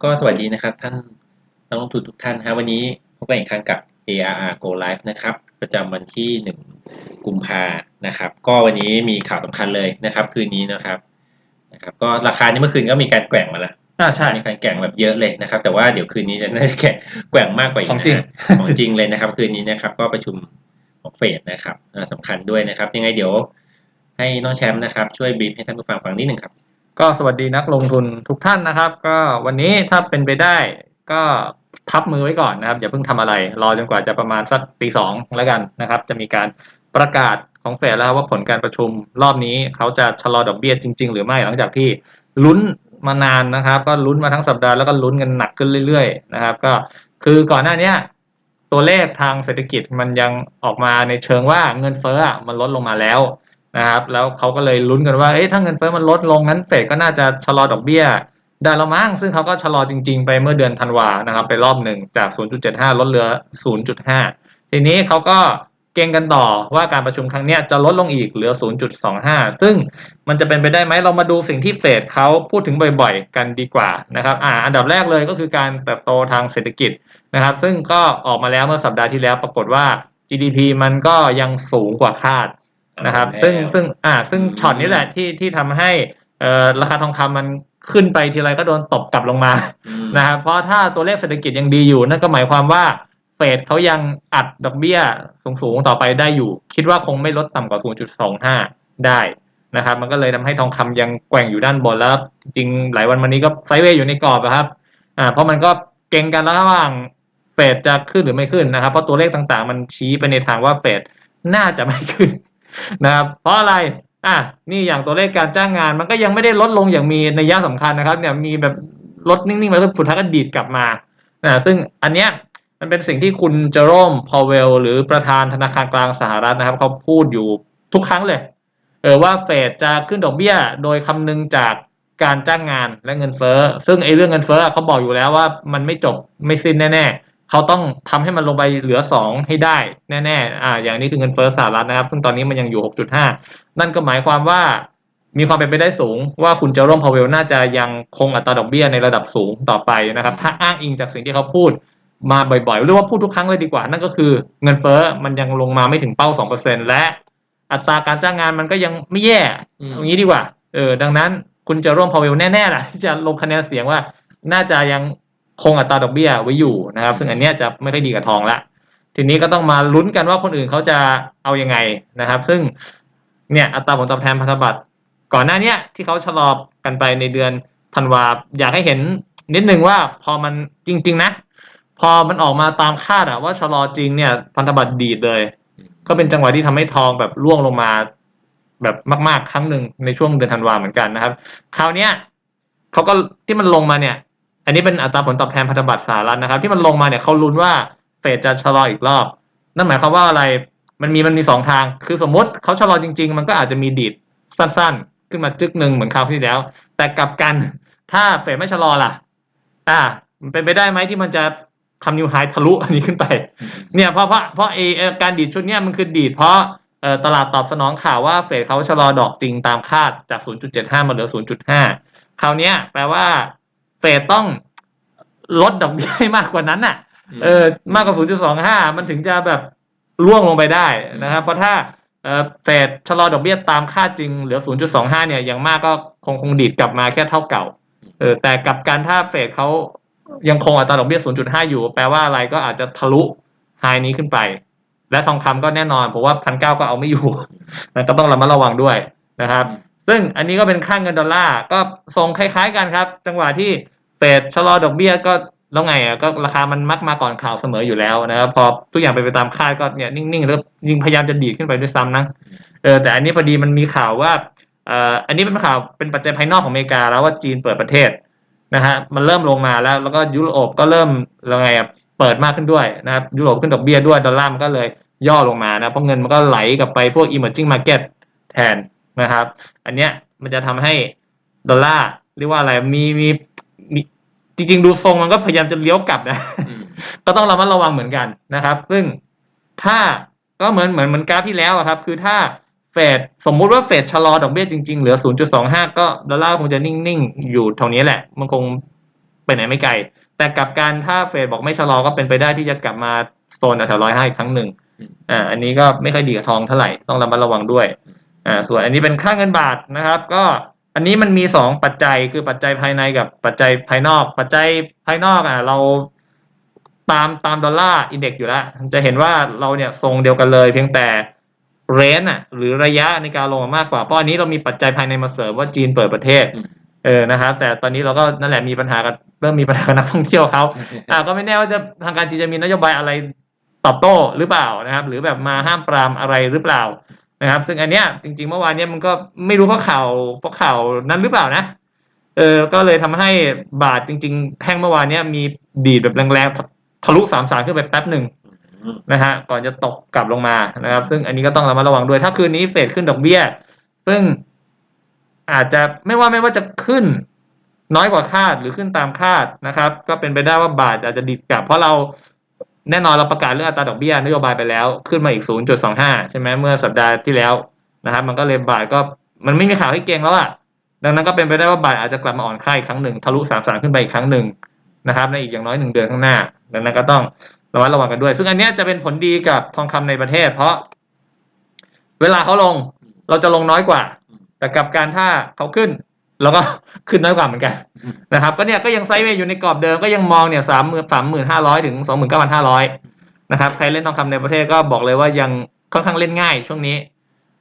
เคครับก็สวัสดีนะครับท่านนักลงทุนทุกท่านนะฮะวันนี้พบกันอีกครั้งกับ ARR Go Live นะครับ ประจำวันที่ 1 กุมภานะครับ ก็วันนี้มีข่าวสำคัญเลยนะครับ คืนนี้นะครับนะครับ ก็ราคานี้เมื่อคืนก็มีการแกว่งมาแล้วอ่าใช่มีการแกว่งแบบเยอะเลยนะครับ แต่ว่าเดี๋ยวคืนนี้จะน่าจะแกว่งแกว่งมากกว่าอีกของจริงนะฮะของจริงเลยนะครับ คืนนี้นะครับ ก็ประชุมของเฟดนะครับอ่าสำคัญด้วยนะครับ ยังไงเดี๋ยวให้น้องแชมป์นะครับ ช่วยบรีฟให้ท่านผู้ฟังฟังนิดหนึ่งครับ ก็สวัสดีนักลงทุนทุกท่านนะครับ ก็วันนี้ถ้าเป็นไปได้ก็พับมือไว้ก่อนนะครับ อย่าเพิ่งทำอะไร รอจนกว่าจะประมาณสักตีสองแล้วกันนะครับ จะมีการประกาศของเฟดแล้วว่าผลการประชุมรอบนี้เขาจะชะลอดอกเบี้ยจริง ๆ หรือไม่หลังจากที่ลุ้นมานานนะครับ ก็ลุ้นมาทั้งสัปดาห์แล้วก็ลุ้นกันหนักขึ้นเรื่อยๆนะครับ ก็คือก่อนหน้านี้ตัวเลขทางเศรษฐกิจมันยังออกมาในเชิงว่าเงินเฟ้อมันลดลงมาแล้ว นะครับแล้วเขาก็เลยลุ้นกันว่าเอ๊ะถ้าเงินเฟ้อมันลดลงงั้นเฟดก็น่าจะชะลอดอกเบี้ยได้แล้วมั้งซึ่งเขาก็ชะลอจริง ๆ ไปเมื่อเดือนธันวานะครับ ไปรอบหนึ่งจาก 0.75 ลดเหลือ 0.5 ทีนี้เขาก็เก่งกันต่อว่าการประชุมครั้งนี้จะลดลงอีกเหลือ 0.25 ซึ่งมันจะเป็นไปได้ไหมเรามาดูสิ่งที่เฟดเขาพูดถึงบ่อยๆ กันดีกว่านะครับอ่าอันดับแรกเลยก็คือการเติบโตทางเศรษฐกิจนะครับ ซึ่งก็ออกมาแล้วเมื่อสัปดาห์ที่แล้วปรากฏว่า GDP มันก็ยังสูงกว่าคาด นะครับแล้วซึ่งซึ่งอ่า ซึ่งอืมช็อตนี้แหละที่ที่ทำให้เอ่อราคาทองคำมันขึ้นไปทีไรก็โดนตบกลับลงมาอืมนะครับเพราะถ้าตัวเลขเศรษฐกิจยังดีอยู่ นั่นก็หมายความว่าเฟดเขายังอัดดอกเบี้ยสูงๆต่อไปได้อยู่ คิดว่าคงไม่ลดต่ำกว่า 0.25 ได้นะครับ มันก็เลยทำให้ทองคำยังแกว่งอยู่ด้านบนแล้ว จริงๆหลายวันมานี้ก็ไซด์เวย์อยู่ในกรอบอะครับอ่าเพราะมันก็เก่งกันแล้วระหว่างเฟดจะขึ้นหรือไม่ขึ้นนะครับ เพราะตัวเลขต่างๆ มันชี้ไปในทางว่าเฟดน่าจะไม่ขึ้น นะครับ เพราะอะไรอะนี่อย่างตัวเลขการจ้างงานมันก็ยังไม่ได้ลดลงอย่างมีนัยยะสำคัญนะครับ เนี่ยมีแบบลดนิ่งๆมาแล้วสุดท้ายก็ดีดกลับมานะซึ่งอันเนี้ยมันเป็นสิ่งที่คุณเจอโรมพอเวล หรือประธานธนาคารกลางสหรัฐนะครับ เขาพูดอยู่ทุกครั้งเลย เออว่าเฟดจะขึ้นดอกเบี้ย โดยคำนึงจากการจ้างงานและเงินเฟ้อ ซึ่งไอ้เรื่องเงินเฟ้อเขาบอกอยู่แล้วว่ามันไม่จบไม่สิ้นแน่ๆ เขาต้องทำให้มันลงไปเหลือ 2 ให้ได้แน่ๆอ่าอย่างนี้คือเงินเฟ้อสหรัฐนะครับ ซึ่งตอนนี้มันยังอยู่ 6.5 นั่นก็หมายความว่ามีความเป็นไปได้สูงว่าคุณเจอโรมพาวเวลน่าจะยังคงอัตราดอกเบี้ยในระดับสูงต่อไปนะครับ ถ้าอ้างอิงจากสิ่งที่เขาพูดมาบ่อยๆเรียกว่าพูดทุกครั้งเลยดีกว่า นั่นก็คือเงินเฟ้อมันยังลงมาไม่ถึงเป้า 2%และอัตราการจ้างงานมันก็ยังไม่แย่อืมเอางี้ดีกว่าเออดังนั้นคุณเจะร่วมพาวเวลแน่ๆแหละที่จะลงคะแนนเสียงว่าน่าจะยัง คงอัตราดอกเบี้ยไว้อยู่นะครับ ซึ่งอันนี้จะไม่ค่อยดีกับทองละทีนี้ก็ต้องมาลุ้นกันว่าคนอื่นเขาจะเอายังไงนะครับ ซึ่งเนี่ยอัตราผลตอบแทนพันธบัตรก่อนหน้านี้ที่เขาชะลอกันไปในเดือนธันวาอยากให้เห็นนิดนึงว่าพอมันจริง ๆ นะ พอมันออกมาตามคาดอะว่าชะลอจริงเนี่ยพันธบัตรดีดเลย ก็เป็นจังหวะที่ทำให้ทองแบบร่วงลงมา แบบมาก ๆ ครั้งหนึ่งในช่วงเดือนธันวาเหมือนกันนะครับ คราวเนี้ยเขาก็ที่มันลงมาเนี่ย อันนี้เป็นอัตราผลตอบแทนพันธบัตรสหรัฐนะครับ ที่มันลงมาเนี่ยเขาลุ้นว่าเฟดจะชะลออีกรอบ นั่นหมายความว่าอะไรมันมีมันมีสองทาง คือสมมติเขาชะลอจริง ๆ มันก็อาจจะมีดีดสั้นๆ ขึ้นมาจึกหนึ่งเหมือนคราวที่แล้ว แต่กลับกันถ้าเฟดไม่ชะลอล่ะ อ่า มันเป็นไปได้ไหมที่มันจะทำนิวไฮทะลุอันนี้ขึ้นไป เนี่ยเพราะเพราะเพราะเอการดีดชุดเนี้ยมันคือดีดเพราะตลาดตอบสนองข่าวว่าเฟดเขาชะลอดอกจริงตามคาดจาก 0.75 มาเหลือ 0.5 คราวนี้แปลว่า เฟดต้องลดดอกเบี้ยให้มากกว่านั้นน่ะ เออมากกว่า 0.25 มันถึงจะแบบร่วงลงไปได้นะครับ เพราะถ้าเอ่อเฟดชะลอดอกเบี้ยตามคาดจริงเหลือ 0.25 เนี่ยอย่างมากก็คงคงดีดกลับมาแค่เท่าเก่า เออแต่กลับการถ้าเฟดเขายังคงอัตราดอกเบี้ย 0.5 อยู่ แปลว่าอะไรก็อาจจะทะลุไฮนี้ขึ้นไป และทองคำก็แน่นอนผมว่าพันเก้าก็เอาไม่อยู่นะก็ต้องระมัดระวังด้วยนะครับ ซึ่งอันนี้ก็เป็นค่างเงินดอลลาร์ก็ทรงคล้าย ๆ กันครับ จังหวะที่เฟดชะลอดอกเบี้ยก็แล้วไงอะก็ราคามันมักมาก่อนข่าวเสมออยู่แล้วนะครับพอทุกอย่างเป็นไปตามคาดก็เนี่ยนิ่งๆแล้วยิงพยายามจะดีดขึ้นไปด้วยซ้ำนะเออแต่อันนี้พอดีมันมีข่าวว่าเอ่ออันนี้เป็นข่าวเป็นปัจจัยภายนอกของอเมริกาแล้วว่าจีนเปิดประเทศนะฮะมันเริ่มลงมาแล้ว แล้วก็ยุโรปก็เริ่มแล้วไงอะเปิดมากขึ้นด้วยนะครับยุโรปขึ้นดอกเบี้ยด้วยดอลลาร์มันก็เลยย่อลงมานะเพราะเงินมันก็ไหลกลับไปพวก emerging market แทน นะครับ อันเนี้ยมันจะทำให้ดอลลาร์เรียกว่าอะไรมีมีมีจริงๆ ดูทรงมันก็พยายามจะเลี้ยวกลับนะอืมก็ต้องระมัดระวังเหมือนกันนะครับ ซึ่งถ้าก็เหมือนเหมือนเหมือนกราฟที่แล้วอะครับ คือถ้าเฟดสมมุติว่าเฟดชะลอดอกเบี้ยจริงๆ เหลือ 0.25 ก็ดอลลาร์คงจะนิ่งๆ อยู่เท่านี้แหละ มันคงไปไปไหนไม่ไกล แต่กลับการถ้าเฟดบอกไม่ชะลอก็เป็นไปได้ที่จะกลับมาโซนแถวร้อยห้าอีกครั้งหนึ่งอืมอ่าอันนี้ก็ไม่ค่อยดีกับทองเท่าไหร่ต้องระมัดระวังด้วย อ่าส่วนอันนี้เป็นค่าเงินบาทนะครับ ก็อันนี้มันมีสองปัจจัยคือปัจจัยภายในกับปัจจัยภายนอก ปัจจัยภายนอกอะเราตามตามดอลลาร์อินเด็กอยู่แล้ว จะเห็นว่าเราเนี่ยทรงเดียวกันเลย เพียงแต่เรนอะหรือระยะในการลงมามากกว่าเพราะอันนี้เรามีปัจจัยภายในมาเสริมว่าจีนเปิดประเทศอืมเออนะครับ แต่ตอนนี้เราก็นั่นแหละมีปัญหากับเริ่มมีปัญหากับนักท่องเที่ยวเขาอ่าก็ไม่แน่ว่าจะทางการจีนจะมีนโยบายอะไรตอบโต้หรือเปล่านะครับ หรือแบบมาห้ามปรามอะไรหรือเปล่า นะครับ ซึ่งอันเนี้ยจริง ๆ เมื่อวานเนี้ยมันก็ไม่รู้เพราะข่าวเพราะข่าวนั้นหรือเปล่านะเออก็เลยทำให้บาทจริง ๆ แท่งเมื่อวานเนี้ยมีดีดแบบแรงๆทะลุสามสามขึ้นไปแป๊บหนึ่งนะฮะก่อนจะตกกลับลงมานะครับ ซึ่งอันนี้ก็ต้องระมัดระวังด้วย ถ้าคืนนี้เฟดขึ้นดอกเบี้ย ซึ่งอาจจะไม่ว่าไม่ว่าจะขึ้นน้อยกว่าคาดหรือขึ้นตามคาดนะครับ ก็เป็นไปได้ว่าบาทอาจจะดีดกลับ เพราะเรา แน่นอนเราประกาศเรื่องอัตราดอกเบี้ยนโยบายไปแล้ว ขึ้นมาอีก 0.25 ใช่ไหมเมื่อสัปดาห์ที่แล้วนะครับ มันก็เลยบาทก็มันไม่มีข่าวให้เก่งแล้วอะดังนั้นก็เป็นไปได้ว่าบาทอาจจะกลับมาอ่อนค่าอีกครั้งหนึ่งทะลุ 33 ขึ้นไปอีกครั้งหนึ่งนะครับ ในอีกอย่างน้อยหนึ่งเดือนข้างหน้า ดังนั้นก็ต้องระมัดระวังกันด้วย ซึ่งอันนี้จะเป็นผลดีกับทองคำในประเทศ เพราะ เวลาเขาลงเราจะลงน้อยกว่า แต่กับการถ้าเขาขึ้น เราก็ขึ้นน้อยกว่าเหมือนกันอืมนะครับก็เนี่ยก็ยังไซด์เวย์อยู่ในกรอบเดิมก็ยังมองเนี่ยสามหมื่นสามหมื่นห้าร้อยถึงสองหมื่นเก้าพันห้าร้อยนะครับใครเล่นทองคำในประเทศก็บอกเลยว่ายังค่อนข้างเล่นง่ายช่วงนี้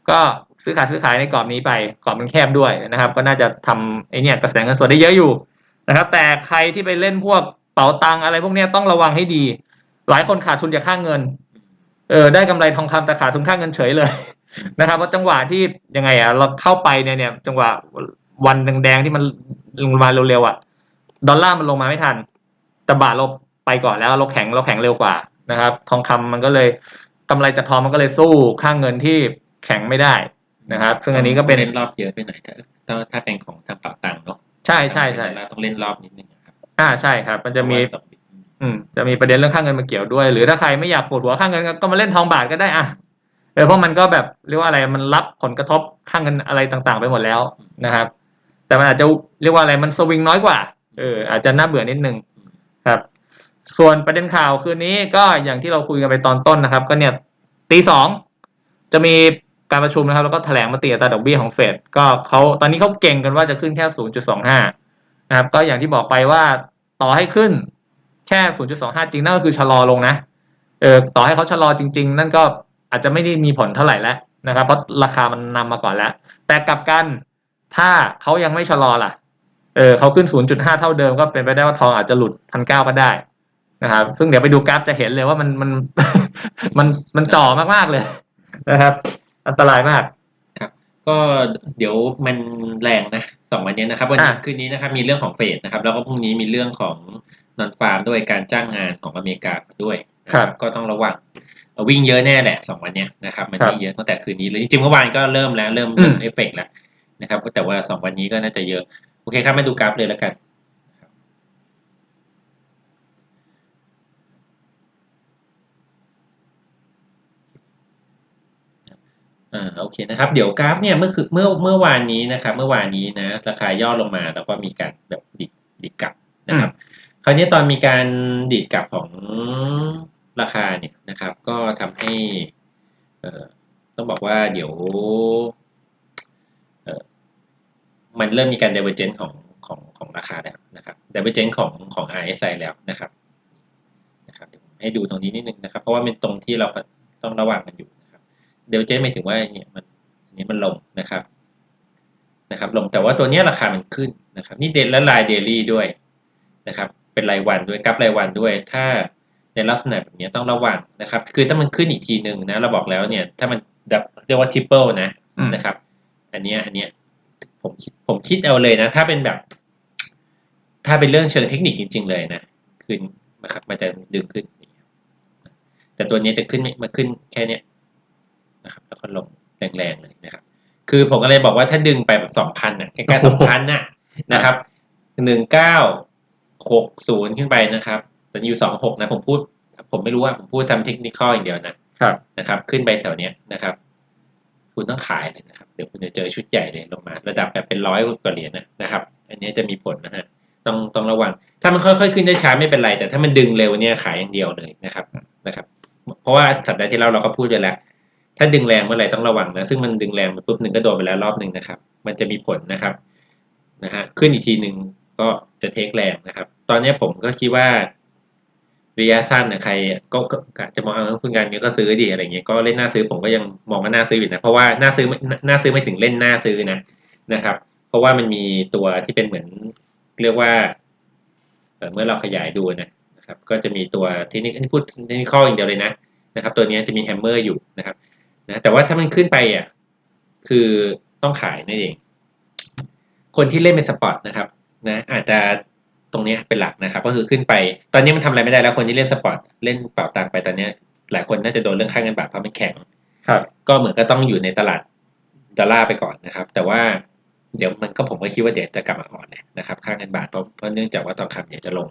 ก็ซื้อขายซื้อขายในกรอบนี้ไปกรอบมันแคบด้วยนะครับ ก็น่าจะทำไอเนี่ยกระแสเงินสดได้เยอะอยู่นะครับ แต่ใครที่ไปเล่นพวกเป๋าตังอะไรพวกเนี้ยต้องระวังให้ดี หลายคนขาดทุนจากค่าเงินเออได้กำไรทองคำแต่ขาดทุนค่าเงินเฉยเลยนะครับเพราะจังหวะที่ยังไงอะเราเข้าไปเนี่ยเนี่ยจังหวะ วันแดงๆที่มันลงมาเร็วๆอะ ดอลลาร์มันลงมาไม่ทัน แต่บาทเราไปก่อนแล้วเราแข็งเราแข็งเร็วกว่านะครับ ทองคำมันก็เลยกำไรจากทองมันก็เลยสู้ค่าเงินที่แข็งไม่ได้นะครับ ซึ่งอันนี้ก็เป็นเล่นรอบเยอะไปหน่อยถ้าถ้าถ้าเป็นของทางเป่าตังค์เนาะใช่ใช่ใช่เราต้องเล่นรอบนิดนึงนะครับอ่าใช่ครับ มันจะมีเพราว่าดอกเบี้ยอืมจะมีประเด็นเรื่องค่าเงินมาเกี่ยวด้วย หรือถ้าใครไม่อยากปวดหัวค่าเงินก็ก็มาเล่นทองบาทก็ได้อะเออเพราะมันก็แบบเรียกว่าอะไรมันรับผลกระทบค่าเงินอะไรต่างๆ ไปหมดแล้วนะครับ แต่มันอาจจะเรียกว่าอะไรมันสวิงน้อยกว่าเอออาจจะน่าเบื่อนิดนึงครับ ส่วนประเด็นข่าวคืนนี้ก็อย่างที่เราคุยกันไปตอนต้นนะครับ ก็เนี่ยตีสองจะมีการประชุมนะครับ แล้วก็แถลงมติอัตราดอกเบี้ยของเฟดก็เขาตอนนี้เขาเก่งกันว่าจะขึ้นแค่ 0.25 นะครับ ก็อย่างที่บอกไปว่าต่อให้ขึ้นแค่ 0.25 จริงนั่นก็คือชะลอลงนะเออต่อให้เขาชะลอจริง ๆ นั่นก็อาจจะไม่ได้มีผลเท่าไหร่แล้วนะครับ เพราะราคามันนำมาก่อนแล้ว แต่กลับกัน ถ้าเขายังไม่ชะลอล่ะ เออเขาขึ้น 0.5 เท่าเดิมก็เป็นไปได้ว่าทองอาจจะหลุดพันเก้าก็ได้นะครับซึ่งเดี๋ยวไปดูกราฟจะเห็นเลยว่ามันมันมันมันจ่อมากๆเลยนะครับ อันตรายมากก็เดี๋ยวมันแรงนะสองวันนี้นะครับ วันนี้อะคืนนี้นะครับมีเรื่องของเฟดนะครับ แล้วก็พรุ่งนี้มีเรื่องของนอนฟาร์มด้วยการจ้างงานของอเมริกาด้วยนะครับก็ต้องระวังเอ่อวิ่งเยอะแน่แหละสองวันเนี้ยนะครับ มันครับวิ่งเยอะตั้งแต่คืนนี้เลยจริงๆเมื่อวานก็เริ่มแล้วเริ่มอืมเอฟเฟกต์แล้ว นะครับแต่ว่าสองวันนี้ก็น่าจะเยอะ โอเคครับมาดูกราฟเลยแล้วกันอ่าโอเคนะครับเดี๋ยวกราฟเนี่ยเมื่อคือเมื่อเมื่อวานนี้นะครับ เมื่อวานนี้นะราคาย่อลงมาแล้วก็มีการแบบดิดดิดกลับนะครับ คราวนี้ตอนมีการดิดกลับของราคาเนี่ยนะครับ ก็ทำให้เอ่อต้องบอกว่าเดี๋ยว มันเริ่มมีการ divergence ของของของราคาแล้วนะครับ divergence ของของ RSI แล้วนะครับนะครับเดี๋ยวผมให้ดูตรงนี้นิดนึงนะครับ เพราะว่าเป็นตรงที่เราต้องระวังกันอยู่นะครับ divergence หมายถึงว่าเนี่ยมันอันนี้มันลงนะครับนะครับลงแต่ว่าตัวเนี้ยราคามันขึ้นนะครับ นี่เดนและลายเดลี่ด้วยนะครับ เป็นรายวันด้วยกราฟรายวันด้วย ถ้าในลักษณะแบบนี้ต้องระวังนะครับ คือถ้ามันขึ้นอีกทีหนึ่งนะเราบอกแล้วเนี่ย ถ้ามันแบบเรียกว่า triple นะอืมนะครับ อันเนี้ยอันเนี้ย ผมคิดผมคิดเอาเลยนะ ถ้าเป็นแบบ ถ้าเป็นเรื่องเชิงเทคนิคจริง ๆ เลยนะขึ้นนะครับ มันจะดึงขึ้น แต่ตัวนี้จะขึ้นไม่มาขึ้นแค่เนี้ยนะครับ แล้วก็ลงแรงๆเลยนะครับ คือผมก็เลยบอกว่าถ้าดึงไปแบบสองพันอะใกล้ๆสองพันน่ะนะครับหนึ่งเก้าหกศูนย์ขึ้นไปนะครับตอนนี้อยู่สองหกนะผมพูด ผมไม่รู้ว่าผมพูดทำเทคนิคอย่างเดียวนะครับนะครับ ขึ้นไปแถวเนี้ยนะครับ คุณต้องขายเลยนะครับเดี๋ยวคุณจะเจอชุดใหญ่เลยลงมา ระดับแบบเป็นร้อยกว่าเหรียญนะนะครับ อันนี้จะมีผลนะฮะต้องต้องระวัง ถ้ามันค่อยๆขึ้นได้ช้าไม่เป็นไร แต่ถ้ามันดึงเร็วเนี่ยขายอย่างเดียวเลยนะครับนะครับ เพราะว่าสัปดาห์ที่แล้วเราก็พูดไปแล้ว ถ้าดึงแรงเมื่อไหร่ต้องระวังนะซึ่งมันดึงแรงมาปุ๊บหนึ่งก็โดนไปแล้วรอบหนึ่งนะครับ มันจะมีผลนะครับนะฮะขึ้นอีกทีหนึ่งก็จะเทคแรงนะครับ ตอนนี้ผมก็คิดว่า ระยะสั้นนะใครก็จะมองเอาคุณการนี้ก็ซื้อดีอะไรเงี้ยก็เล่นหน้าซื้อผมก็ยังมองว่าหน่าซื้ออยู่นะเพราะว่าหน่าซื้อไม่น่าซื้อไม่ถึงเล่นหน้าซื้อนะนะครับ เพราะว่ามันมีตัวที่เป็นเหมือนเรียกว่าเมื่อเราขยายดูนะครับ ก็จะมีตัวเทคนิคอันนี้พูดเทคนิคอย่างเดียวเลยนะนะครับ ตัวนี้จะมีแฮมเมอร์อยู่นะครับนะแต่ว่าถ้ามันขึ้นไปอะคือต้องขายนั่นเอง คนที่เล่นเป็นสปอร์ตนะครับนะอาจจะ ตรงนี้เป็นหลักนะครับ ก็คือขึ้นไป ตอนนี้มันทำอะไรไม่ได้แล้วคนที่เล่นสปอร์ตเล่นเป่าตังไปตอนนี้หลายคนน่าจะโดนเรื่องค่าเงินบาทเพราะมันแข็งครับ ก็เหมือนก็ต้องอยู่ในตลาดดอลลาร์ไปก่อนนะครับ แต่ว่าเดี๋ยวมันก็ผมก็คิดว่าเดี๋ยวจะกลับมาอ่อนเนี่ยนะครับค่าเงินบาทเพราะเพราะเนื่องจากว่าทองคำเนี่ยจะลง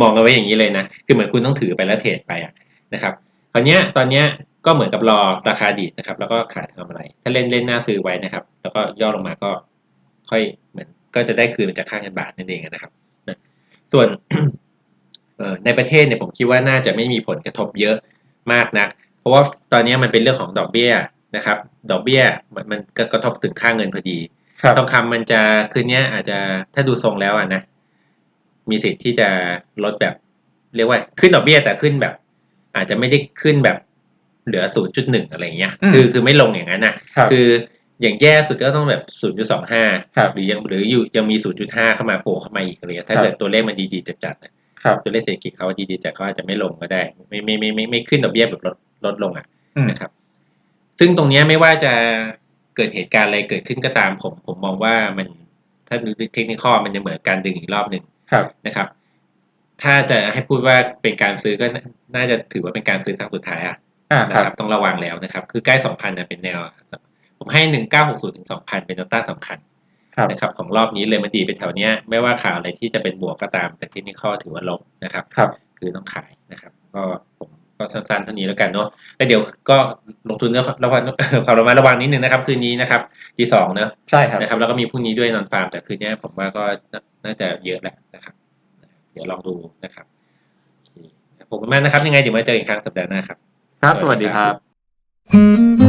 มองเอาไว้อย่างนี้เลยนะคือเหมือนคุณต้องถือไปแล้วเทรดไปอะนะครับคราวเนี้ยตอนเนี้ยก็เหมือนกับรอราคาดีดนะครับ แล้วก็ขายทำอะไร ถ้าเล่นเล่นหน้าซื้อไว้นะครับ แล้วก็ย่อลงมาก็ค่อยเหมือนก็จะได้คืนมาจากค่าเงินบาทนั่นเองนะครับนะ ส่วนเอ่อในประเทศเนี่ยผมคิดว่าน่าจะไม่มีผลกระทบเยอะมากนัก เพราะว่าตอนนี้มันเป็นเรื่องของดอกเบี้ยนะครับ ดอกเบี้ยมันมันก็กระทบถึงค่าเงินพอดีครับทองคำมันจะคืนเนี้ยอาจจะถ้าดูทรงแล้วอะนะ มีสิทธิ์ที่จะลดแบบ เรียกว่าขึ้นดอกเบี้ยแต่ขึ้นแบบ อาจจะไม่ได้ขึ้นแบบเหลือ 0.1 อะไรอย่างเงี้ยอืมคือคือไม่ลงอย่างนั้นนะครับอ อย่างแย่สุดก็ต้องแบบ 0.25ครับหรือยังหรืออยู่ยังมี 0.5 เข้ามาโผล่เข้ามาอีกอะไรเงี้ยถ้าครับเกิดตัวเลขมันดีๆจัดๆนะครับตัวเลขเศรษฐกิจเขาดีๆจัดเขาอาจจะไม่ลงก็ได้ ไม่ไม่ไม่ไม่ไม่ขึ้นดอกเบี้ยแบบลดลดลงอะอืมนะครับ ซึ่งตรงเนี้ยไม่ว่าจะเกิดเหตุการณ์อะไรเกิดขึ้นก็ตามผม ผมมองว่ามันถ้าดูเทคนิคมันจะเหมือนการดึงอีกรอบหนึ่งครับนะครับ ถ้าจะให้พูดว่าเป็นการซื้อก็น่าน่าจะถือว่าเป็นการซื้อครั้งสุดท้ายอะอ่านะครับ ต้องระวังแล้วนะครับ คือใกล้สองพันนะเป็นแนว ผมให้หนึ่งเก้าหกศูนย์ถึงสองพันเป็นแนวต้านสำคัญครับนะครับของรอบนี้เลยมันดีไปแถวเนี้ยไม่ว่าข่าวอะไรที่จะเป็นบวกก็ตามแต่เทคนิคถือว่าลงนะครับครับ คือต้องขายนะครับ ก็ผมก็สั้นๆเท่านี้แล้วกันเนาะแล้วเดี๋ยวก็ลงทุนเนื้อระวังความระมัดระวังนิดนึงนะครับ คืนนี้นะครับทีสองเนอะใช่ครับนะครับ แล้วก็มีพรุ่งนี้ด้วยนอนฟาร์มแต่คืนนี้ผมว่าก็น่าน่าจะเยอะแหละนะครับ เดี๋ยวลองดูนะครับโอเคขอบคุณมากนะครับ ยังไงเดี๋ยวมาเจออีกครั้งสัปดาห์หน้าครับ ครับ สวัสดีครับ Thank